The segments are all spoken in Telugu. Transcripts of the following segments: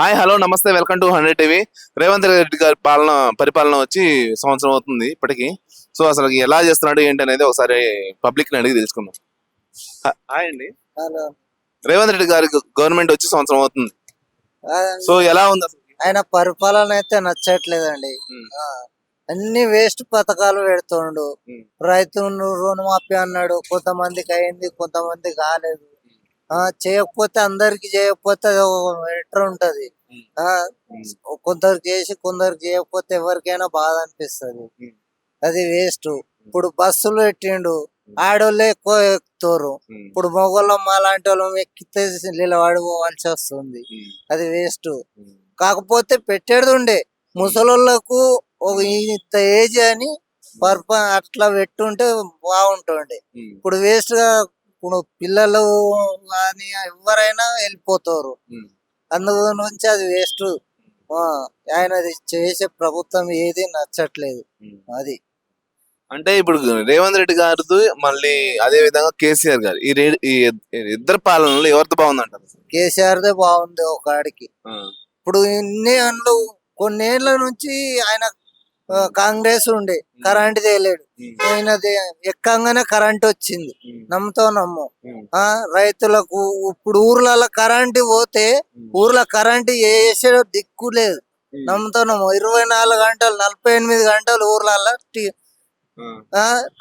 హాయ్ హలో నమస్తే welcome to hundred TV. Revanth Reddy గారి పాలన పరిపాలన వచ్చి సంవత్సరం అవుతుంది ఇప్పటికి. సో అసలు ఎలా చేస్తున్నాడు ఏంటి అనేది ఒకసారి పబ్లిక్ని అడిగి తెలుసుకుందాం. హాయ్ అండి. రేవంత్ రెడ్డి గారి గవర్నమెంట్ వచ్చి సంవత్సరం అవుతుంది. సో ఎలా ఉంది అసలు? ఆయన పరిపాలన అయితే నచ్చట్లేదండి. అన్ని వేస్ట్ పథకాలు పెడుతుండు. రైతు రుణమాఫీ అన్నాడు. కొంతమందికి అయింది కొంతమంది కాలేదు. ఆ చేయకపోతే అందరికి చేయకపోతే అది ఒక ఎట్ర ఉంటది. ఆ. కొందరికి చేసి కొందరికి చేయకపోతే ఎవరికైనా బాధ అనిపిస్తది. అది వేస్ట్ ఇప్పుడు బస్సులు పెట్టిండు ఆడోళ్ళే ఎక్కువ ఎక్కుతారు. ఇప్పుడు మొగోళ్ళం అలాంటి వాళ్ళం ఎక్కితే నిలబడి పోవాల్సి వస్తుంది. అది వేస్ట్. కాకపోతే పెట్టేది ఉండే ముసలోళ్ళకు ఒక ఇంత ఏజ్ అని పర్ప అట్లా పెట్టుంటే బాగుంటుండే. ఇప్పుడు వేస్ట్గా ఇప్పుడు పిల్లలు కానీ ఎవరైనా వెళ్ళిపోతారు. అందు నుంచి అది వేస్ట్. ఆయన చేసే ప్రభుత్వం ఏది నచ్చట్లేదు. అది. అంటే ఇప్పుడు రేవంత్ రెడ్డి గారిది మళ్ళీ అదే విధంగా కేసీఆర్ గారు. ఈ ఈ ఇద్దరు పాలనలో ఎవరితో బాగుందంటారు? కేసీఆర్ దే బాగుంది ఒక ఆడికి. ఇప్పుడు ఇన్ని అండ్లు కొన్నేళ్ళ నుంచి ఆయన కాంగ్రెస్ ఉండే. కరెంట్ తేలేడు. పోయినది ఎక్కంగానే కరెంట్ వచ్చింది. ఉమ్. నమ్ముతావు నమ్ము. ఆ రైతులకు ఇప్పుడు ఊర్లలో కరెంట్ పోతే. ఊర్లో కరెంట్ వేసే దిక్కు లేదు. ఉమ్. నమ్ముతావు నమ్ము. ఇరవై నాలుగు గంటలు నలభై ఎనిమిది గంటలు ఊర్లలో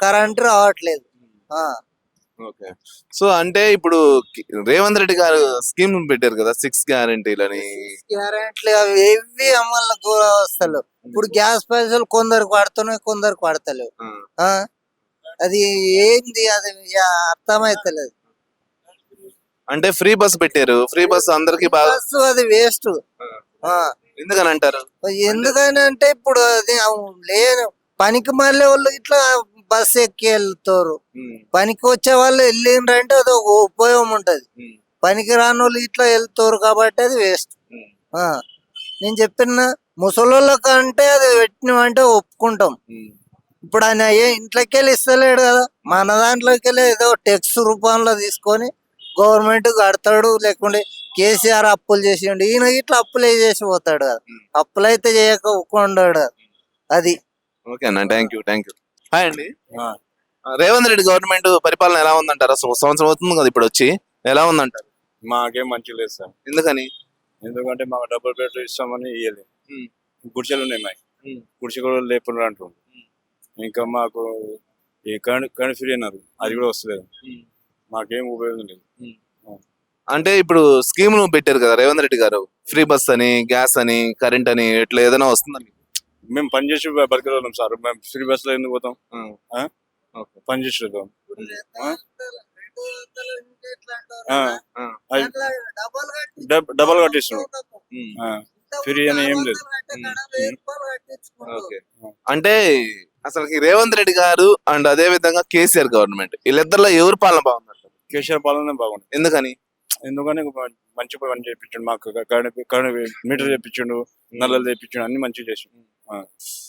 కరెంట్ రావట్లేదు. ఆ. ఓకే. సో అంటే ఇప్పుడు రేవంత్ రెడ్డి గారు స్కీమ్ పెట్టారు కదా సిక్స్ గ్యారంటీలని. గ్యారెంట్లు అవి ఏవి అమలు వస్తలేవు ఇప్పుడు గ్యాస్ పైసలు కొందరికి పడుతున్నాయి కొందరికి పడతలేవు ఆ. అది ఏంది? అది అర్థమైతలేదు. అంటే ఫ్రీ బస్ పెట్టారు. ఫ్రీ బస్ అందరికి బాగా అది వేస్ట్. ఎందుకని అంటారు? ఎందుకని అంటే ఇప్పుడు అది లేదు పనికి మళ్ళీ వాళ్ళు ఇట్లా బస్ ఎక్కి వెళ్తారు పనికి వచ్చే వాళ్ళు వెళ్ళిండ్రంటే అది ఒక ఉపయోగం ఉంటది. పనికి రాని వాళ్ళు ఇట్లా వెళ్తారు కాబట్టి అది వేస్ట్. నేను చెప్పిన ముసలోళ్ళకంటే అది పెట్టినమంటే ఒప్పుకుంటాం. ఇప్పుడు ఆయన ఏ ఇంట్లోకి వెళ్ళి ఇస్తలేడు కదా. మన దాంట్లోకి వెళ్ళి ఏదో టెక్స్ రూపంలో తీసుకొని గవర్నమెంట్ కడతాడు. లేకుంటే కేసీఆర్ అప్పులు చేసిండు. ఈయన ఇట్లా అప్పులే చేసి పోతాడు కదా. అప్పులు అయితే చేయక ఒప్పుకుంటాడు. అది. ఓకే అన్న. Thank you thank you hi అండి. రేవంత్ రెడ్డి గవర్నమెంట్ పరిపాలన ఎలా ఉందంటారు? అసలు సంవత్సరం అవుతుంది కదా ఇప్పుడు వచ్చి. ఎలా ఉందంటారు? మాకేం మంచి లేదు సార్. ఎందుకని? ఎందుకంటే మాకు డబుల్ బెడ్ ఇస్తామని ఇవ్వలేదు గుడిసెలు ఉన్నాయి మాకు. గుడిసె కూడా లేకుండా అంటారు ఇంకా మాకు ఈ కరెంట్ కరెంట్ ఫ్రీ అన్నారు. అది కూడా వస్తలేదు. మాకేం ఉపయోగం లేదు. అంటే ఇప్పుడు స్కీములు పెట్టారు కదా రేవంత్ రెడ్డి గారు. ఫ్రీ బస్ అని గ్యాస్ అని కరెంట్ అని ఇట్లా ఏదైనా వస్తుందని మేము పని చేసి బతికేవాళ్ళం సార్. మేము ఫ్రీ బస్సులో ఎందుకు పోతాం? ఆ? ఓకే. పని చేసి వెళ్తాం డబల్ కట్టిస్తున్నాం ఆ, ఫ్రీ అని ఏం లేదు. ఓకే. అంటే అసలు రేవంత్ రెడ్డి గారు అండ్ అదే విధంగా కేసీఆర్ గవర్నమెంట్. వీళ్ళిద్దరిలో ఎవరు పాలన బాగుందంటారు? కేసీఆర్ పాలన బాగుంది. ఎందుకని? ఎందుకని? మంచి పని చేయించండు మాకు. మీటర్ చేయించండు నల్లలు చేయించండు అన్ని మంచిగా చేసి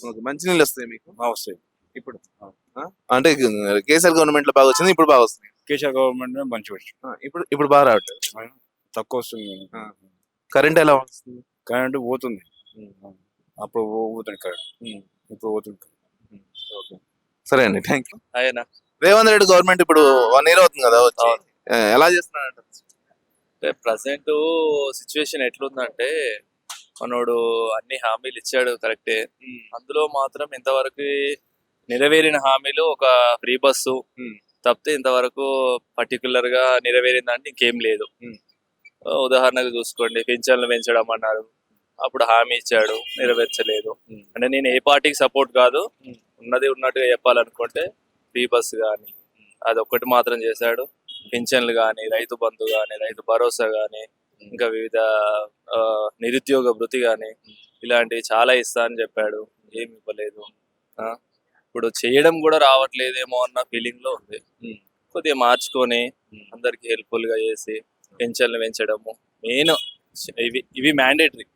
ఓకే మంచి నీళ్ళు వస్తాయి మీకు? వస్తాయి. ఇప్పుడు? అంటే కేసీఆర్ గవర్నమెంట్లో బాగా వచ్చింది ఇప్పుడు బాగా వస్తుంది కేసీఆర్ గవర్నమెంట్ వచ్చి ఇప్పుడు ఇప్పుడు బాగా రావట్లేదు తక్కువ వస్తుంది. కరెంట్ ఎలా వస్తుంది? కరెంట్ పోతుంది. అప్పుడు పోతుంది కరెంట్. ఇప్పుడు పోతుంది ఓకే. సరే అండి థ్యాంక్ యూ. ఆయన రేవంత్ రెడ్డి గవర్నమెంట్ ఇప్పుడు వన్ ఇయర్ అవుతుంది కదా వచ్చి. ఎలా చేస్తున్నాడు ప్రజెంట్ సిచ్యువేషన్ ఎట్లుందంటే మనోడు అన్ని హామీలు ఇచ్చాడు కరెక్టే. అందులో మాత్రం ఇంతవరకు నెరవేరిన హామీలు ఒక ఫ్రీ బస్సు. తప్పితే ఇంతవరకు పర్టికులర్గా నెరవేరిందంటే ఇంకేం లేదు. ఉదాహరణకు చూసుకోండి పింఛన్లు పెంచడం అన్నారు. అప్పుడు హామీ ఇచ్చాడు నెరవేర్చలేదు. అంటే నేను ఏ పార్టీకి సపోర్ట్ కాదు. ఉన్నది ఉన్నట్టుగా చెప్పాలనుకుంటే ఫ్రీ బస్ కానీ అది ఒక్కటి మాత్రం చేశాడు. పింఛన్లు కానీ రైతు బంధు కానీ రైతు భరోసా కానీ ఇంకా వివిధ నిరుద్యోగ భృతి కానీ ఇలాంటివి చాలా ఇస్తా అని చెప్పాడు. ఏమి ఇవ్వలేదు. ఇప్పుడు చేయడం కూడా రావట్లేదేమో అన్న ఫీలింగ్లో ఉంది. కొద్దిగా మార్చుకొని. అందరికి హెల్ప్ఫుల్గా చేసి పింఛన్లు పెంచడము. మెయిన్ ఇవి ఇవి మ్యాండేటరీ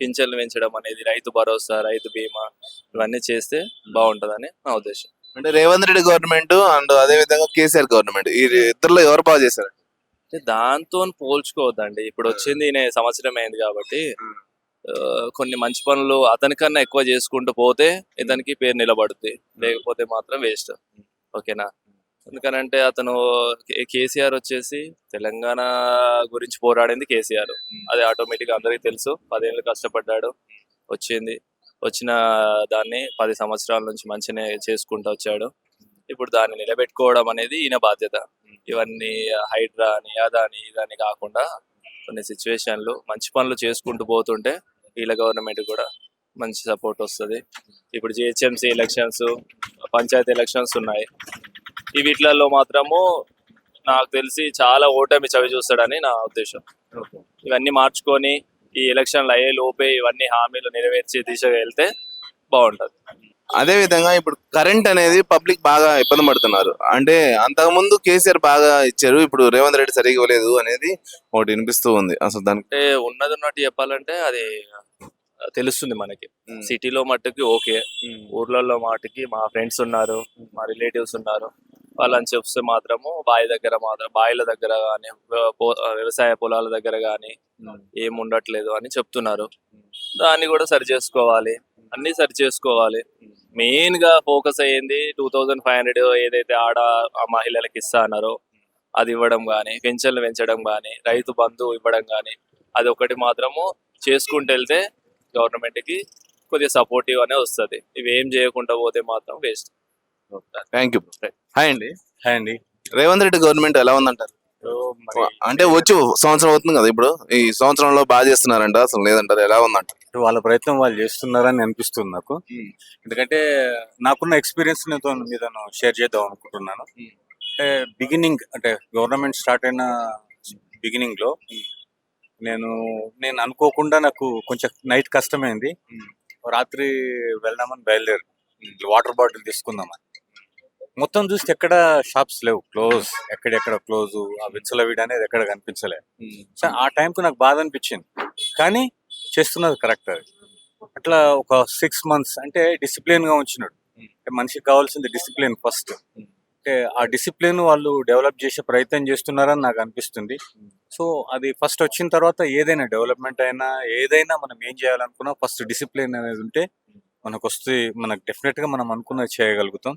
పింఛన్లు పెంచడం అనేది రైతు భరోసా రైతు బీమా ఇవన్నీ చేస్తే బాగుంటదని నా ఉద్దేశం. అంటే రేవంత్ రెడ్డి గవర్నమెంట్ అండ్ అదే విధంగా కేసీఆర్ గవర్నమెంట్ ఈ ఇద్దరులో ఎవరు బాగా చేశారు దాంతో పోల్చుకోవద్దండి. ఇప్పుడు వచ్చింది ఈయన సంవత్సరం అయింది కాబట్టి కొన్ని మంచి పనులు అతనికన్నా ఎక్కువ చేసుకుంటూ పోతే ఇతనికి పేరు నిలబడుద్ది. లేకపోతే మాత్రం వేస్ట్. ఓకేనా? ఎందుకనంటే అతను కేసీఆర్ వచ్చేసి తెలంగాణ గురించి పోరాడింది కేసీఆర్. అది ఆటోమేటిక్ అందరికీ తెలుసు. పదేళ్ళు కష్టపడ్డాడు. వచ్చింది. వచ్చిన దాన్ని పది సంవత్సరాల నుంచి మంచిగానే చేసుకుంటూ వచ్చాడు. ఇప్పుడు దాన్ని నిలబెట్టుకోవడం అనేది ఈయన బాధ్యత. ఇవన్నీ హైడ్రా అని అదని ఇదని కాకుండా కొన్ని సిచ్యువేషన్లు మంచి పనులు చేసుకుంటూ పోతుంటే వీళ్ళ గవర్నమెంట్ కూడా మంచి సపోర్ట్ వస్తుంది. ఇప్పుడు జిహెచ్ఎంసీ ఎలక్షన్స్ పంచాయతీ ఎలక్షన్స్ ఉన్నాయి. ఈ వీటిలలో మాత్రము నాకు తెలిసి చాలా ఓటమి చవి చూస్తాడని నా ఉద్దేశం. ఇవన్నీ మార్చుకొని ఈ ఎలక్షన్లు అయ్యే లోపే ఇవన్నీ హామీలు నెరవేర్చే దిశగా వెళ్తే బాగుంటది. అదే విధంగా ఇప్పుడు కరెంట్ అనేది పబ్లిక్ బాగా ఇబ్బంది పడుతున్నారు. అంటే అంతకు ముందు కేసీఆర్ బాగా ఇచ్చారు ఇప్పుడు రేవంత్ రెడ్డి సరిగా ఇవ్వలేదు అనేది ఒకటి వినిపిస్తూ ఉంది. అసలు దానికి ఉన్నది ఉన్నట్టు చెప్పాలంటే అది తెలుస్తుంది మనకి. సిటీలో మట్టుకి ఓకే. ఊర్లలో మాటికి మా ఫ్రెండ్స్ ఉన్నారు మా రిలేటివ్స్ ఉన్నారు. వాళ్ళని చెప్తే మాత్రము బావి దగ్గర మాత్రం బావిల దగ్గర కానీ వ్యవసాయ పొలాల దగ్గర కానీ ఏం ఉండట్లేదు అని చెప్తున్నారు. దాన్ని కూడా సరి చేసుకోవాలి. అన్ని సరి చేసుకోవాలి. మెయిన్గా ఫోకస్ అయ్యింది టూ థౌజండ్ ఫైవ్ హండ్రెడ్ ఏదైతే ఆడ ఆ మహిళలకు ఇస్తా అన్నారో అది ఇవ్వడం కానీ పెన్షన్లు పెంచడం కానీ రైతు బంధు ఇవ్వడం కానీ అది ఒకటి మాత్రము చేసుకుంటూ వెళ్తే గవర్నమెంట్కి కొద్దిగా సపోర్టివ్ అనే వస్తుంది. ఇవి ఏం చేయకుండా పోతే మాత్రం వేస్ట్. థ్యాంక్ యూ హాయ్ అండి. హాయ్ అండి. రేవంత్ రెడ్డి గవర్నమెంట్ ఎలా ఉందంటారు? అంటే వచ్చి సంవత్సరం అవుతుంది కదా ఇప్పుడు. ఈ సంవత్సరంలో బాగా చేస్తున్నారంట అసలు లేదంటారు ఎలా ఉందంట? వాళ్ళ ప్రయత్నం వాళ్ళు చేస్తున్నారని అనిపిస్తుంది నాకు. ఎందుకంటే నాకున్న ఎక్స్పీరియన్స్ నీతో మీదను షేర్ చేద్దాం అనుకుంటున్నాను. అంటే బిగినింగ్ అంటే గవర్నమెంట్ స్టార్ట్ అయిన బిగినింగ్లో నేను నేను అనుకోకుండా నాకు కొంచెం నైట్ కష్టమైంది. రాత్రి వెళ్దామని బయలుదేరు వాటర్ బాటిల్ తీసుకుందామని. మొత్తం చూస్తే ఎక్కడ షాప్స్ లేవు. క్లోజ్ ఎక్కడెక్కడ క్లోజ్ ఆ విచ్చలవిడి అనేది ఎక్కడ కనిపించలేదు సో ఆ టైంకు నాకు బాధ అనిపించింది. కానీ చేస్తున్నది కరెక్ట్ అది. అట్లా ఒక సిక్స్ మంత్స్ అంటే డిసిప్లిన్గా ఉంచినాడు. అంటే మనిషికి కావాల్సింది డిసిప్లిన్ ఫస్ట్ అంటే ఆ డిసిప్లిన్ వాళ్ళు డెవలప్ చేసే ప్రయత్నం చేస్తున్నారని నాకు అనిపిస్తుంది. సో అది ఫస్ట్ వచ్చిన తర్వాత ఏదైనా డెవలప్మెంట్ అయినా ఏదైనా మనం ఏం చేయాలనుకున్నా ఫస్ట్ డిసిప్లిన్ అనేది ఉంటే మనకు వస్తే మనకు డెఫినెట్గా మనం అనుకున్నది చేయగలుగుతాం.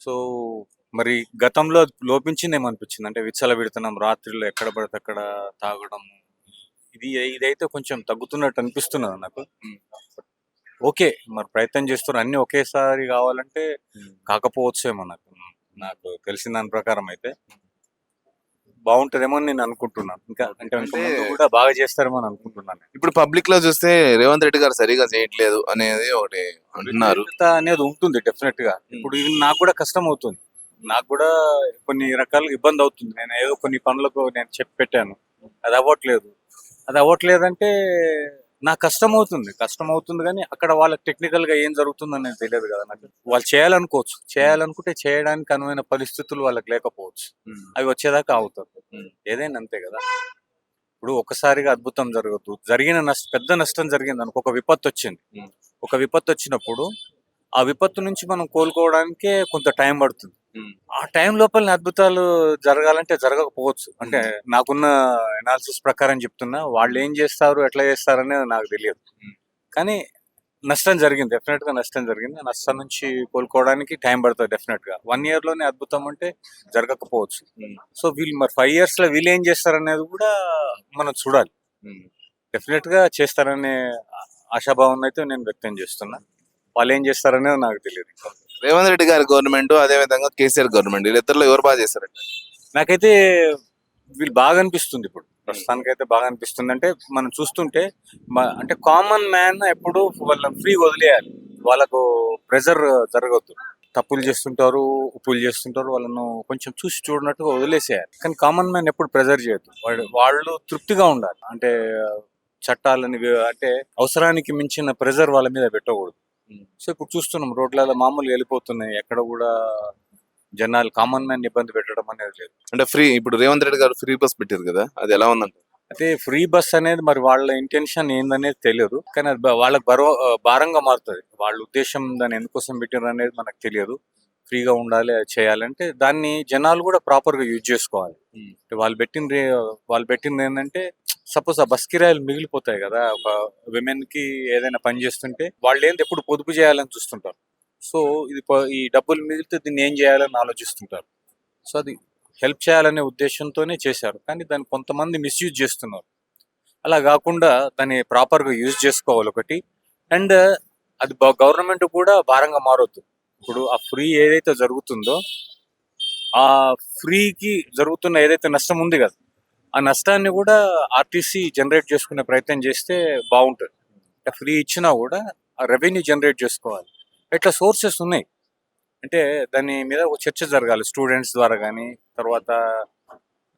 సో మరి గతంలో లోపించింది ఏమనిపించింది అంటే విచ్చల విడుతున్నాం రాత్రిలో ఎక్కడ పడితే అక్కడ తాగడం ఇది ఇదైతే కొంచెం తగ్గుతున్నట్టు అనిపిస్తున్నది నాకు? ఓకే మరి ప్రయత్నం చేస్తున్నారు అన్ని ఒకేసారి కావాలంటే కాకపోవచ్చేమో నాకు. నాకు తెలిసిన దాని ప్రకారం అయితే. బాగుంటదేమో అని నేను అనుకుంటున్నాను. ఇంకా అంటే ఇంకా అంటే- ముందు కూడా బాగా చేస్తారేమో అని అనుకుంటున్నాను ఇప్పుడు పబ్లిక్లో చూస్తే రేవంత్ రెడ్డి గారు సరిగా చేయట్లేదు అనేది ఒకటి అంటున్నారు. వ్యతిరేకత అనేది ఉంటుంది డెఫినెట్గా. ఇప్పుడు ఇది నాకు కూడా కష్టం అవుతుంది. నాకు కూడా కొన్ని రకాల ఇబ్బంది అవుతుంది. నేను ఏదో కొన్ని పనులకు నేను చెప్పి పెట్టాను. అది అవ్వట్లేదు. అది అవ్వట్లేదంటే నాకు కష్టం అవుతుంది కష్టం అవుతుంది కానీ అక్కడ వాళ్ళకి టెక్నికల్గా ఏం జరుగుతుంది అనేది తెలియదు కదా నాకు. వాళ్ళు చేయాలనుకోవచ్చు. చేయాలనుకుంటే చేయడానికి అనువైన పరిస్థితులు వాళ్ళకి లేకపోవచ్చు. అవి వచ్చేదాకా అవుతారు ఏదైనా అంతే కదా. ఇప్పుడు ఒకసారిగా అద్భుతం జరగదు. జరిగిన నష్ట పెద్ద నష్టం జరిగింది అనుకో ఒక విపత్తు వచ్చింది. ఒక విపత్తు వచ్చినప్పుడు ఆ విపత్తు నుంచి మనం కోలుకోవడానికే కొంత టైం పడుతుంది. ఆ టైం లోపల అద్భుతాలు జరగాలంటే జరగకపోవచ్చు. అంటే నాకున్న ఎనాలిసిస్ ప్రకారం చెప్తున్నా వాళ్ళు ఏం చేస్తారు ఎట్లా చేస్తారు అనేది నాకు తెలియదు. కానీ నష్టం జరిగింది. డెఫినెట్గా నష్టం జరిగింది. నష్టం నుంచి కోలుకోవడానికి టైం పడుతుంది డెఫినెట్గా. వన్ ఇయర్లోనే అద్భుతం అంటే జరగకపోవచ్చు. సో వీళ్ళు మరి ఫైవ్ ఇయర్స్లో వీళ్ళు ఏం చేస్తారనేది కూడా మనం చూడాలి. డెఫినెట్గా చేస్తారనే ఆశాభావం అయితే నేను వ్యక్తం చేస్తున్నా. వాళ్ళు ఏం చేస్తారనేది నాకు తెలియదు. రేవంత్ రెడ్డి గారి గవర్నమెంట్ అదే విధంగా కేసీఆర్ గవర్నమెంట్. వీళ్ళిద్దరిలో ఎవరు బాగా చేశారంట నాకైతే వీళ్ళు బాగా అనిపిస్తుంది ఇప్పుడు. ప్రస్తుతానికైతే బాగా అనిపిస్తుంది. అంటే మనం చూస్తుంటే అంటే కామన్ మ్యాన్ ఎప్పుడు వాళ్ళని ఫ్రీ వదిలేయాలి. వాళ్ళకు ప్రెజర్ జరగవద్దు తప్పులు చేస్తుంటారు ఉప్పులు చేస్తుంటారు వాళ్ళను కొంచెం చూసి చూడనట్టుగా వదిలేసేయాలి. కానీ కామన్ మ్యాన్ ఎప్పుడు ప్రెజర్ చేయొద్దు. వాళ్ళు వాళ్ళు తృప్తిగా ఉండాలి. అంటే చట్టాలని అంటే అవసరానికి మించిన ప్రెజర్ వాళ్ళ మీద పెట్టకూడదు. సో ఇప్పుడు చూస్తున్నాం రోడ్లలో మామూలుగా వెళ్ళిపోతున్నాయి. ఎక్కడ కూడా జనాలు కామన్ మ్యాన్ ఇబ్బంది పెట్టడం అనేది లేదు. అంటే ఫ్రీ ఇప్పుడు రేవంత్ రెడ్డి గారు ఫ్రీ బస్ పెట్టారు కదా అది ఎలా ఉందంట? అయితే ఫ్రీ బస్ అనేది మరి వాళ్ళ ఇంటెన్షన్ ఏందనేది తెలియదు. కానీ అది వాళ్ళకి బరో భారంగా మారుతుంది. వాళ్ళ ఉద్దేశం దాన్ని ఎందుకోసం పెట్టారు అనేది మనకు తెలియదు. ఫ్రీగా ఉండాలి చేయాలంటే దాన్ని జనాలు కూడా ప్రాపర్గా యూజ్ చేసుకోవాలి. వాళ్ళు పెట్టిన వాళ్ళు పెట్టింది ఏంటంటే సపోజ్ ఆ బస్ కిరాయిలు మిగిలిపోతాయి కదా ఒక విమెన్కి ఏదైనా పని చేస్తుంటే వాళ్ళు ఏంటి ఎప్పుడు పొదుపు చేయాలని చూస్తుంటారు. సో ఇది ఈ డబ్బులు మిగిలితే దీన్ని ఏం చేయాలని ఆలోచిస్తుంటారు. సో అది హెల్ప్ చేయాలనే ఉద్దేశంతోనే చేశారు. కానీ దాన్ని కొంతమంది మిస్యూజ్ చేస్తున్నారు. అలా కాకుండా దాన్ని ప్రాపర్గా యూజ్ చేసుకోవాలి ఒకటి. అండ్ అది గవర్నమెంట్ కూడా భారంగా మారొద్దు. ఇప్పుడు ఆ ఫ్రీ ఏదైతే జరుగుతుందో ఆ ఫ్రీకి జరుగుతున్న ఏదైతే నష్టం ఉంది కదా ఆ నష్టాన్ని కూడా ఆర్టీసీ జనరేట్ చేసుకునే ప్రయత్నం చేస్తే బాగుంటుంది. ఫ్రీ ఇచ్చినా కూడా ఆ రెవెన్యూ జనరేట్ చేసుకోవాలి. ఇట్లా సోర్సెస్ ఉన్నాయి. అంటే దాని మీద ఒక చర్చ జరగాలి స్టూడెంట్స్ ద్వారా కానీ తర్వాత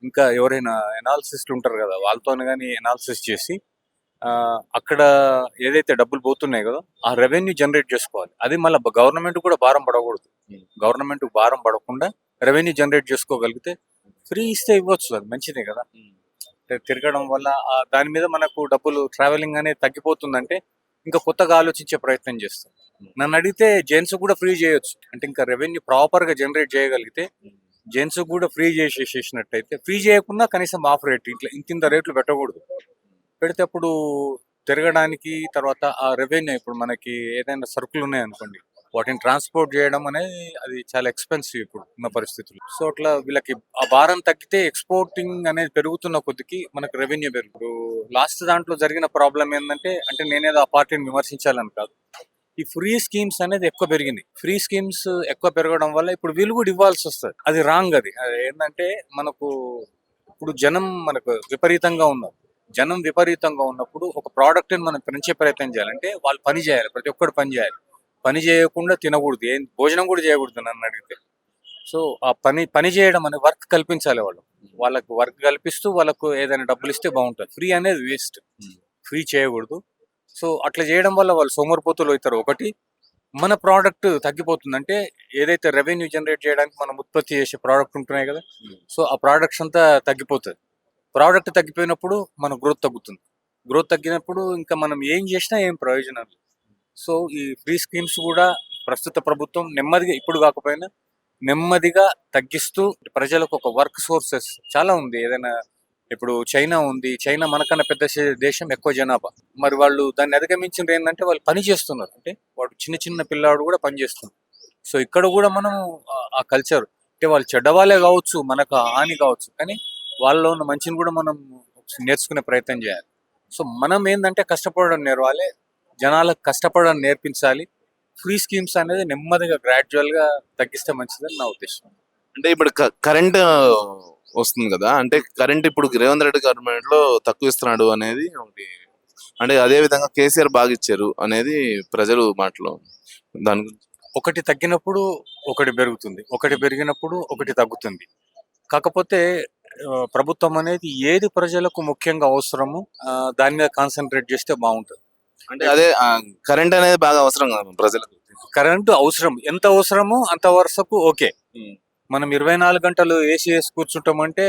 ఇంకా ఎవరైనా ఎనాలిసిస్ట్లు ఉంటారు కదా వాళ్ళతో కానీ ఎనాలిసిస్ చేసి అక్కడ ఏదైతే డబ్బులు పోతున్నాయి కదా ఆ రెవెన్యూ జనరేట్ చేసుకోవాలి. అది మళ్ళీ గవర్నమెంట్ కూడా భారం పడకూడదు. గవర్నమెంట్ భారం పడకుండా రెవెన్యూ జనరేట్ చేసుకోగలిగితే ఫ్రీ ఇస్తే ఇవ్వచ్చు అది మంచిదే కదా. అంటే తిరగడం వల్ల దాని మీద మనకు డబ్బులు ట్రావెలింగ్ అనేది తగ్గిపోతుందంటే ఇంకా కొత్తగా ఆలోచించే ప్రయత్నం చేస్తాం. నన్ను అడిగితే జెంట్స్ కూడా ఫ్రీ చేయొచ్చు. అంటే ఇంకా రెవెన్యూ ప్రాపర్గా జనరేట్ చేయగలిగితే జెంట్స్ కూడా ఫ్రీ చేసేసేసినట్టయితే ఫ్రీ చేయకుండా కనీసం ఆఫ్ రేట్ ఇట్లా ఇంత రేట్లు పెట్టకూడదు. పెడితే అప్పుడు తిరగడానికి తర్వాత ఆ రెవెన్యూ ఇప్పుడు మనకి ఏదైనా సరుకులు ఉన్నాయనుకోండి వాటిని ట్రాన్స్పోర్ట్ చేయడం అనేది అది చాలా ఎక్స్పెన్సివ్ ఇప్పుడు ఉన్న పరిస్థితులు సో అట్లా వీళ్ళకి ఆ భారం తగ్గితే ఎక్స్పోర్టింగ్ అనేది పెరుగుతున్న కొద్దికి మనకు రెవెన్యూ పెరుగు లాస్ట్ దాంట్లో జరిగిన ప్రాబ్లం ఏంటంటే అంటే నేనేదో ఆ పార్టీని విమర్శించాలని కాదు. ఈ ఫ్రీ స్కీమ్స్ అనేది ఎక్కువ పెరిగింది. ఫ్రీ స్కీమ్స్ ఎక్కువ పెరగడం వల్ల ఇప్పుడు వీళ్ళు కూడా ఇవ్వాల్సి వస్తుంది. అది రాంగ్ అది. అది ఏంటంటే మనకు ఇప్పుడు జనం మనకు విపరీతంగా ఉన్నారు. జనం విపరీతంగా ఉన్నప్పుడు ఒక ప్రోడక్ట్ మనం పెంచే ప్రయత్నం చేయాలంటే వాళ్ళు పని చేయాలి ప్రతి ఒక్కరు పని చేయాలి. పని చేయకుండా తినకూడదు ఏం భోజనం కూడా చేయకూడదు నన్ను అడిగితే. సో ఆ పని పని చేయడం అనే వర్క్ కల్పించాలి వాళ్ళు. వాళ్ళకు వర్క్ కల్పిస్తూ వాళ్ళకు ఏదైనా డబ్బులు ఇస్తే బాగుంటుంది. ఫ్రీ అనేది వేస్ట్ ఫ్రీ చేయకూడదు. సో అట్లా చేయడం వల్ల వాళ్ళు సోమరిపోతులు అవుతారు. ఒకటి మన ప్రోడక్ట్ తగ్గిపోతుంది అంటే ఏదైతే రెవెన్యూ జనరేట్ చేయడానికి మనం ఉత్పత్తి చేసే ప్రోడక్ట్ ఉంటున్నాయి కదా సో ఆ ప్రోడక్ట్స్ అంతా తగ్గిపోతుంది. ప్రోడక్ట్ తగ్గిపోయినప్పుడు మన గ్రోత్ తగ్గుతుంది. గ్రోత్ తగ్గినప్పుడు ఇంకా మనం ఏం చేసినా ఏం ప్రయోజనం సో ఈ ఫ్రీ స్కీమ్స్ కూడా ప్రస్తుత ప్రభుత్వం నెమ్మదిగా ఇప్పుడు కాకపోయినా నెమ్మదిగా తగ్గిస్తూ ప్రజలకు ఒక వర్క్ సోర్సెస్ చాలా ఉంది. ఏదైనా ఇప్పుడు చైనా ఉంది. చైనా మనకన్నా పెద్ద దేశం ఎక్కువ జనాభా. మరి వాళ్ళు దాన్ని అధిగమించింది ఏంటంటే వాళ్ళు పని చేస్తున్నారు. అంటే వాడు చిన్న చిన్న పిల్లాడు కూడా పని చేస్తున్నారు సో ఇక్కడ కూడా మనం ఆ- ఆ కల్చర్ అంటే వాళ్ళు చెడ్డవాళ్ళే కావచ్చు మనకు హాని కావచ్చు. కానీ వాళ్ళలో ఉన్న మంచిని కూడా మనం నేర్చుకునే ప్రయత్నం చేయాలి. సో మనం ఏంటంటే కష్టపడడం నేర్వాలి. జనాలకు కష్టపడడం నేర్పించాలి. ఫ్రీ స్కీమ్స్ అనేది నెమ్మదిగా గ్రాడ్యువల్గా తగ్గిస్తే మంచిదని నా ఉద్దేశం. అంటే ఇప్పుడు కరెంట్ వస్తుంది కదా. అంటే కరెంట్ ఇప్పుడు రేవంత్ రెడ్డి గవర్నమెంట్లో తక్కువ ఇస్తున్నాడు అనేది ఒకటి. అంటే అదే విధంగా కేసీఆర్ బాగా ఇచ్చారు అనేది ప్రజలు మాటలు దాని గురించి. ఒకటి తగ్గినప్పుడు ఒకటి పెరుగుతుంది. ఒకటి పెరిగినప్పుడు ఒకటి తగ్గుతుంది. కాకపోతే ప్రభుత్వం అనేది ఏది ప్రజలకు ముఖ్యంగా అవసరమో దాని మీద కాన్సన్ట్రేట్ చేస్తే బాగుంటుంది. అంటే అదే కరెంట్ అనేది బాగా అవసరం కదా ప్రజలకు? కరెంటు అవసరం. ఎంత అవసరమో అంత వరుసకు ఓకే. మనం ఇరవై నాలుగు గంటలు ఏసీ వేసి కూర్చుంటామంటే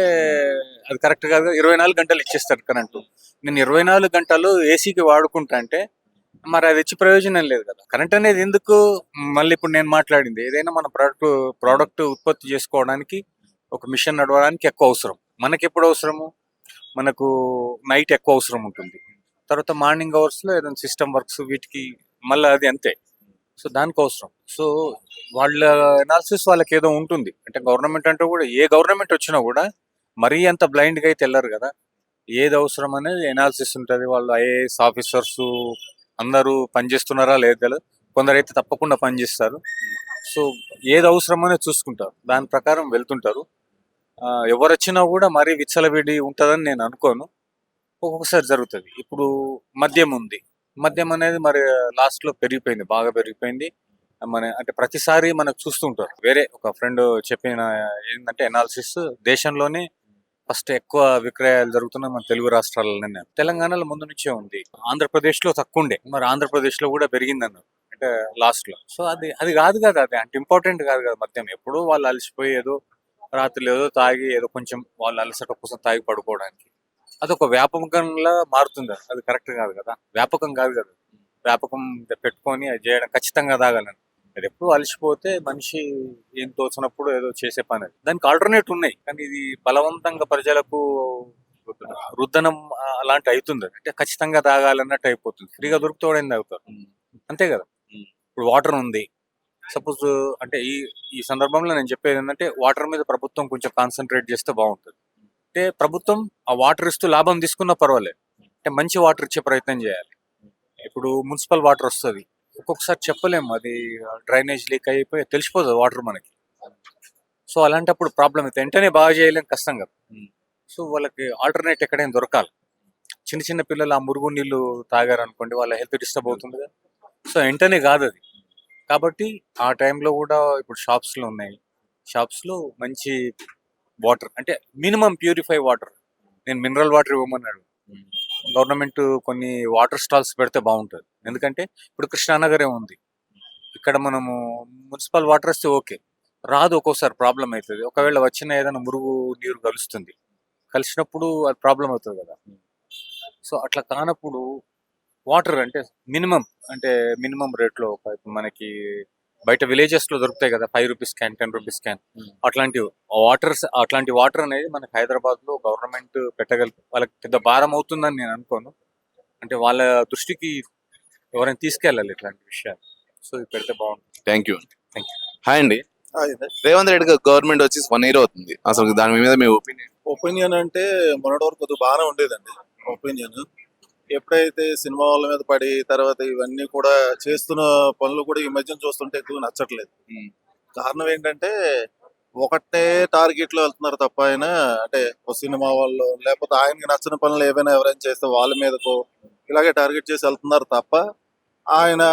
అది కరెక్ట్ కదా. ఇరవై నాలుగు గంటలు ఇచ్చేస్తారు కరెంటు నేను ఇరవై నాలుగు గంటలు ఏసీకి వాడుకుంటా అంటే మరి అది ఇచ్చి ప్రయోజనం లేదు కదా. కరెంట్ అనేది ఎందుకు? మళ్ళీ ఇప్పుడు నేను మాట్లాడింది. ఏదైనా మన ప్రోడక్ట్ ప్రోడక్ట్ ఉత్పత్తి చేసుకోవడానికి ఒక మిషన్ నడవడానికి ఎక్కువ అవసరం. మనకి ఎప్పుడు అవసరము? మనకు నైట్ ఎక్కువ అవసరం ఉంటుంది. తర్వాత మార్నింగ్ అవర్స్లో ఏదైనా సిస్టమ్ వర్క్స్ వీటికి మళ్ళీ అది అంతే. సో దానికి అవసరం. సో వాళ్ళ ఎనాలిసిస్ వాళ్ళకి ఏదో ఉంటుంది. అంటే గవర్నమెంట్ అంటే కూడా ఏ గవర్నమెంట్ వచ్చినా కూడా మరీ అంత బ్లైండ్గా అయితే వెళ్ళరు కదా. ఏది అవసరం అనేది ఎనాలిసిస్ ఉంటుంది. వాళ్ళు ఐఏఎస్ ఆఫీసర్స్ అందరూ పనిచేస్తున్నారా లేదు తెలియదు కొందరు అయితే తప్పకుండా పనిచేస్తారు. సో ఏది అవసరమనే చూసుకుంటారు. దాని ప్రకారం వెళ్తుంటారు. ఆ, ఎవరు కూడా మరీ విచ్చలవిడి ఉంటుందని నేను అనుకోను. ఒక్కొక్కసారి జరుగుతుంది. ఇప్పుడు మద్యం ఉంది. మద్యం అనేది మరి లాస్ట్లో పెరిగిపోయింది. బాగా పెరిగిపోయింది. మన అంటే ప్రతిసారి మనకు చూస్తుంటారు. వేరే ఒక ఫ్రెండ్ చెప్పిన ఏంటంటే ఎనాలిసిస్ దేశంలోనే ఫస్ట్ ఎక్కువ విక్రయాలు జరుగుతున్నాయి మన తెలుగు రాష్ట్రాలలోనే. తెలంగాణలో ముందు నుంచే ఉంది. ఆంధ్రప్రదేశ్లో తక్కువ ఉండే మరి ఆంధ్రప్రదేశ్లో కూడా పెరిగింది అంటే లాస్ట్లో సో అది అది కాదు కదా. అది అంటే ఇంపార్టెంట్ కాదు కదా మద్యం. ఎప్పుడూ వాళ్ళు అలసిపోయి ఏదో రాత్రులు ఏదో తాగి ఏదో కొంచెం వాళ్ళు అలసట కోసం తాగి పడుకోవడానికి. అదొక వ్యాపకంగా మారుతుంది. అది కరెక్ట్ కాదు కదా. వ్యాపకం కాదు కదా. వ్యాపకం పెట్టుకొని అది చేయడం ఖచ్చితంగా తాగాలని. అది ఎప్పుడు అలసిపోతే మనిషి ఏం తోచినప్పుడు ఏదో చేసే పని అది. దానికి ఆల్టర్నేట్ ఉన్నాయి. కానీ ఇది బలవంతంగా ప్రజలకు రుద్దనం అలాంటి అవుతుంది. అంటే ఖచ్చితంగా తాగాలన్నట్టు అయిపోతుంది. ఫ్రీగా దొరుకుతాడు తాగుతారు? అంతే కదా. ఇప్పుడు వాటర్ ఉంది. సపోజ్ అంటే ఈ ఈ సందర్భంలో నేను చెప్పేది ఏంటంటే వాటర్ మీద ప్రభుత్వం కొంచెం కాన్సన్ట్రేట్ చేస్తే బాగుంటుంది. అంటే ప్రభుత్వం ఆ వాటర్ ఇస్తూ లాభం తీసుకున్నా పర్వాలేదు అంటే మంచి వాటర్ ఇచ్చే ప్రయత్నం చేయాలి. ఇప్పుడు మున్సిపల్ వాటర్ వస్తుంది. ఒక్కొక్కసారి చెప్పలేము అది డ్రైనేజ్ లీక్ అయిపోయి తెలిసిపోతుంది వాటర్ మనకి. సో అలాంటప్పుడు ప్రాబ్లం అయితే వెంటనే బాగా చేయలేం కష్టం కదా. సో వాళ్ళకి ఆల్టర్నేట్ ఎక్కడైనా దొరకాలి. చిన్న చిన్న పిల్లలు ఆ మురుగు నీళ్ళు తాగారు అనుకోండి వాళ్ళ హెల్త్ డిస్టర్బ్ అవుతుంది కదా. సో వెంటనే కాదు అది. కాబట్టి ఆ టైంలో కూడా ఇప్పుడు షాప్స్లో ఉన్నాయి. షాప్స్లో మంచి వాటర్ అంటే మినిమం ప్యూరిఫై వాటర్. నేను మినరల్ వాటర్ ఇవ్వమన్నాడు. గవర్నమెంట్ కొన్ని వాటర్ స్టాల్స్ పెడితే బాగుంటుంది. ఎందుకంటే ఇప్పుడు కృష్ణానగరే ఉంది. ఇక్కడ మనము మున్సిపల్ వాటర్ వస్తే ఓకే. రాదు ఒక్కోసారి ప్రాబ్లం అవుతుంది ఒకవేళ వచ్చిన ఏదైనా మురుగు నీరు కలుస్తుంది. కలిసినప్పుడు అది ప్రాబ్లం అవుతుంది కదా. సో అట్లా కానప్పుడు వాటర్ అంటే మినిమం అంటే మినిమం రేట్లో మనకి బయట విలేజెస్లో దొరుకుతాయి కదా five rupees can ten rupees can. అట్లాంటి వాటర్ అట్లాంటి వాటర్ అనేది మనకి హైదరాబాద్లో గవర్నమెంట్ పెట్టగల వాళ్ళకి పెద్ద భారం అవుతుందని నేను అనుకోను. అంటే వాళ్ళ దృష్టికి ఎవరైనా తీసుకెళ్ళాలి ఇట్లాంటి విషయాలు. సో ఇది పెడితే బాగుంటుంది. థ్యాంక్ యూ Thank హాయ్ అండి. రేవంత్ రెడ్డి గారు గవర్నమెంట్ వచ్చి వన్ ఇయర్ అవుతుంది. అసలు దాని మీద మీ ఒపీనియన్? ఒపీనియన్ అంటే మొన్నటి వరకు కొద్దిగా బాగానే ఉండేదండి ఒపీనియన్. ఎప్పుడైతే సినిమా వాళ్ళ మీద పడి తర్వాత ఇవన్నీ కూడా చేస్తున్న పనులు కూడా ఈ మధ్యన చూస్తుంటే ఎక్కువ నచ్చట్లేదు. కారణం ఏంటంటే ఒకటే టార్గెట్లో వెళ్తున్నారు తప్ప ఆయన అంటే ఒక సినిమా వాళ్ళు లేకపోతే ఆయనకి నచ్చిన పనులు ఏవైనా ఎవరైనా చేస్తే వాళ్ళ మీదకో ఇలాగే టార్గెట్ చేసి వెళ్తున్నారు తప్ప ఆయన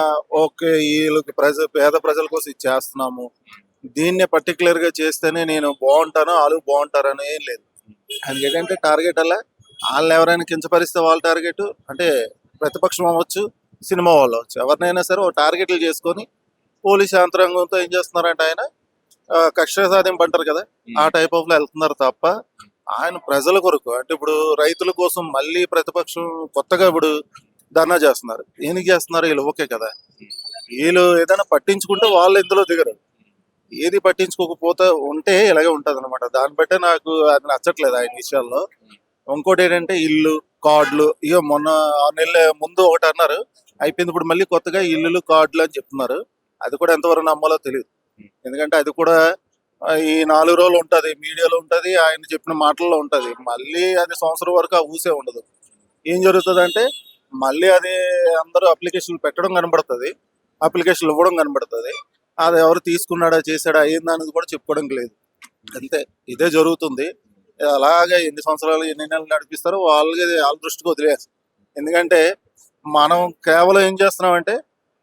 ఓకే వీళ్ళకి ప్రజ పేద ప్రజల కోసం ఇది చేస్తున్నాము. దీన్నే పర్టికులర్గా చేస్తేనే నేను బాగుంటాను వాళ్ళు బాగుంటారని ఏం లేదు. ఏంటంటే టార్గెట్ అలా వాళ్ళని ఎవరైనా కించపరిస్తే వాళ్ళ టార్గెట్ అంటే ప్రతిపక్షం అవ్వచ్చు సినిమా వాళ్ళు అవ్వచ్చు. ఎవరినైనా సరే ఓ టార్గెట్లు చేసుకొని పోలీస్ యంత్రాంగంతో ఏం చేస్తున్నారంటే ఆయన కక్ష సాధింపు అంటారు కదా ఆ టైప్ ఆఫ్లో వెళ్తున్నారు తప్ప ఆయన ప్రజల కొరకు అంటే ఇప్పుడు రైతుల కోసం మళ్ళీ ప్రతిపక్షం కొత్తగా ఇప్పుడు ధర్నా చేస్తున్నారు. దేనికి చేస్తున్నారు వీళ్ళు ఓకే కదా. వీళ్ళు ఏదైనా పట్టించుకుంటే వాళ్ళు ఇందులో దిగరు. ఏది పట్టించుకోకపోతే ఉంటే ఇలాగే ఉంటది అనమాట దాన్ని బట్టే నాకు అది నచ్చట్లేదు ఆయన విషయాల్లో. ఇంకోటి ఏంటంటే ఇల్లు కార్డులు ఇక మొన్న ఆరు నెలల ముందు ఒకటి అన్నారు. అయిపోయింది ఇప్పుడు మళ్ళీ కొత్తగా ఇల్లులు కార్డులు అని చెప్తున్నారు. అది కూడా ఎంతవరకు నమ్మాలో తెలియదు ఎందుకంటే అది కూడా ఈ నాలుగు రోజులు ఉంటుంది మీడియాలో ఉంటది ఆయన చెప్పిన మాటల్లో ఉంటుంది. మళ్ళీ అది సంవత్సరం వరకు ఆ ఊసే ఉండదు. ఏం జరుగుతుంది అంటే మళ్ళీ అది అందరూ అప్లికేషన్లు పెట్టడం కనబడుతుంది అప్లికేషన్లు ఇవ్వడం కనబడుతుంది. అది ఎవరు తీసుకున్నాడా చేశాడా అయ్యిందా అనేది కూడా చెప్పుకోవడం లేదు. అంతే ఇదే జరుగుతుంది. అలాగే ఎన్ని సంవత్సరాలు ఎన్ని నెలలు నడిపిస్తారో వాళ్ళకి వాళ్ళ దృష్టికి వదిలేసి ఎందుకంటే మనం కేవలం ఏం చేస్తున్నామంటే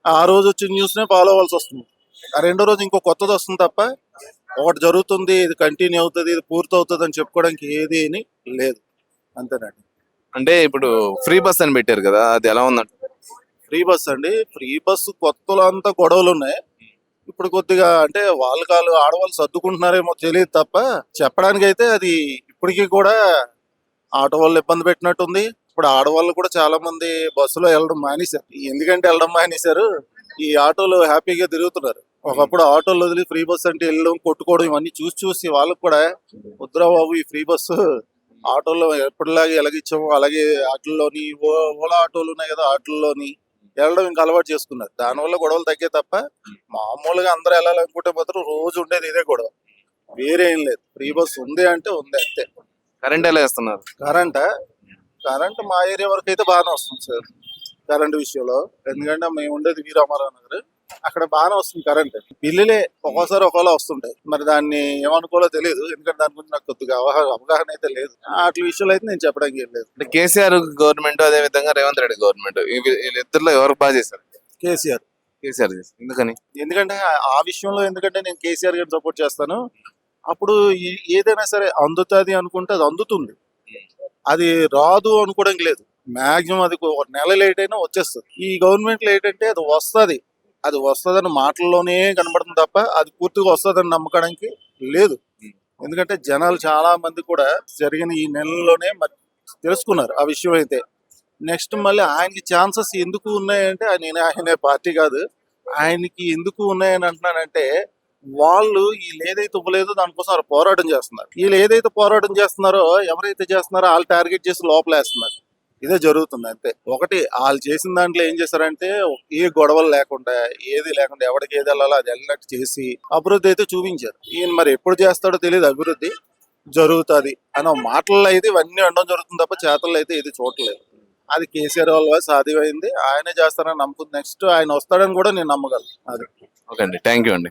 ఆ రోజు వచ్చిన న్యూస్నే ఫాలో అవ్వాల్సి వస్తుంది. ఆ రెండో రోజు ఇంకో కొత్తది వస్తుంది తప్ప ఒకటి జరుగుతుంది ఇది కంటిన్యూ అవుతుంది ఇది పూర్తి అవుతుంది అని చెప్పుకోవడానికి ఏది అని లేదు. అంతేనండి. అంటే ఇప్పుడు ఫ్రీ బస్ అని పెట్టారు కదా అది ఎలా ఉందంట? ఫ్రీ బస్ అండి. ఫ్రీ బస్సు కొత్తలో అంతా గొడవలు ఉన్నాయి. ఇప్పుడు కొద్దిగా అంటే వాళ్ళ కాళ్ళు ఆడవాళ్ళు సర్దుకుంటున్నారేమో తెలియదు తప్ప చెప్పడానికి అయితే అది ఇప్పటికీ కూడా ఆటో వాళ్ళు ఇబ్బంది పెట్టినట్టుంది. ఇప్పుడు ఆడవాళ్ళు కూడా చాలా మంది బస్సులో వెళ్ళడం మానేశారు. ఎందుకంటే వెళ్ళడం మానేశారు. ఈ ఆటోలు హ్యాపీగా తిరుగుతున్నారు. ఒకప్పుడు ఆటోలు వదిలి ఫ్రీ బస్ అంటే వెళ్ళడం కొట్టుకోవడం ఇవన్నీ చూసి చూసి వాళ్ళకు కూడా వద్దురా బాబు ఈ ఫ్రీ బస్సు ఆటోలో ఎప్పటిలాగే ఎలాగిచ్చాము అలాగే ఆటల్లోని ఓ- ఓలా ఆటోలు ఉన్నాయి కదా ఆటల్లోని వెళ్ళడం ఇంకా అలవాటు చేసుకున్నారు. దానివల్ల గొడవలు తగ్గే తప్ప మామూలుగా అందరూ వెళ్ళాలనుకుంటే మాత్రం రోజు ఉండేది ఇదే గొడవ. వేరే ఏం లేదు. ఫ్రీ బస్ ఉంది అంటే ఉంది అంతే. కరెంట్ ఎలా వేస్తున్నారు? కరెంట్? కరెంట్ మా ఏరియా వరకు అయితే బాగానే వస్తుంది సార్. కరెంట్ విషయంలో. ఎందుకంటే మేము ఉండేది వీరామారావు నగర్ అక్కడ బాగానే వస్తుంది కరెంట్. బిల్లులే ఒక్కోసారి ఒకలా వస్తుంటాయి. మరి దాన్ని ఏమనుకోవాలో తెలియదు. ఎందుకంటే దాని గురించి నాకు కొద్దిగా అవగాహన అవగాహన అయితే లేదు. వాటి విషయంలో అయితే నేను చెప్పడానికి ఏం లేదు. అంటే కేసీఆర్ గవర్నమెంట్ అదే విధంగా రేవంత్ రెడ్డి గవర్నమెంట్. వీళ్ళిద్దరిలో ఎవరు బాగా చేశారు? కేసీఆర్. కేసీఆర్ ఎందుకని? ఎందుకంటే ఆ- ఆ విషయంలో ఎందుకంటే నేను కేసీఆర్ గారిని సపోర్ట్ చేస్తాను. అప్పుడు ఏదైనా సరే అందుతుంది అనుకుంటే అది అందుతుంది. అది రాదు అనుకోవడానికి లేదు. మాక్సిమం అది ఒక నెల లేట్ అయినా వచ్చేస్తుంది. ఈ గవర్నమెంట్ లేట్ అంటే అది వస్తుంది. అది వస్తుందని మాటల్లోనే కనబడుతుంది తప్ప అది పూర్తిగా వస్తుందని నమ్మకానికి లేదు. ఎందుకంటే జనాలు చాలా మంది కూడా జరిగిన ఈ నెలలోనే మరి తెలుసుకున్నారు ఆ విషయం అయితే. నెక్స్ట్ మళ్ళీ ఆయనకి ఛాన్సెస్ ఎందుకు ఉన్నాయంటే ఆయన ఆయన పార్టీ కాదు. ఆయనకి ఎందుకు ఉన్నాయని అంటున్నానంటే వాళ్ళు వీళ్ళు ఏదైతే ఇవ్వలేదో దానికోసం పోరాటం చేస్తున్నారు. వీళ్ళు ఏదైతే పోరాటం చేస్తున్నారో ఎవరైతే చేస్తున్నారో వాళ్ళు టార్గెట్ చేసి లోపలేస్తున్నారు. ఇదే జరుగుతుంది అంతే. ఒకటి వాళ్ళు చేసిన దాంట్లో ఏం చేశారంటే ఏ గొడవలు లేకుండా ఏది లేకుండా ఎవరికి ఏది వెళ్ళాలో అది వెళ్ళినట్టు చేసి అభివృద్ధి అయితే చూపించారు. ఈయన మరి ఎప్పుడు చేస్తాడో తెలియదు అభివృద్ధి జరుగుతుంది అని మాటల్లో అయితే ఇవన్నీ అనడం జరుగుతుంది తప్ప చేతల్లో అయితే ఇది చూడలేదు అది కేసీఆర్ వల్ల సాధ్యమైంది. ఆయనే చేస్తారని నమ్ముతుంది నెక్స్ట్ ఆయన వస్తాడని కూడా నేను నమ్మగలను. అది. ఓకే అండి. థ్యాంక్ యూ అండి.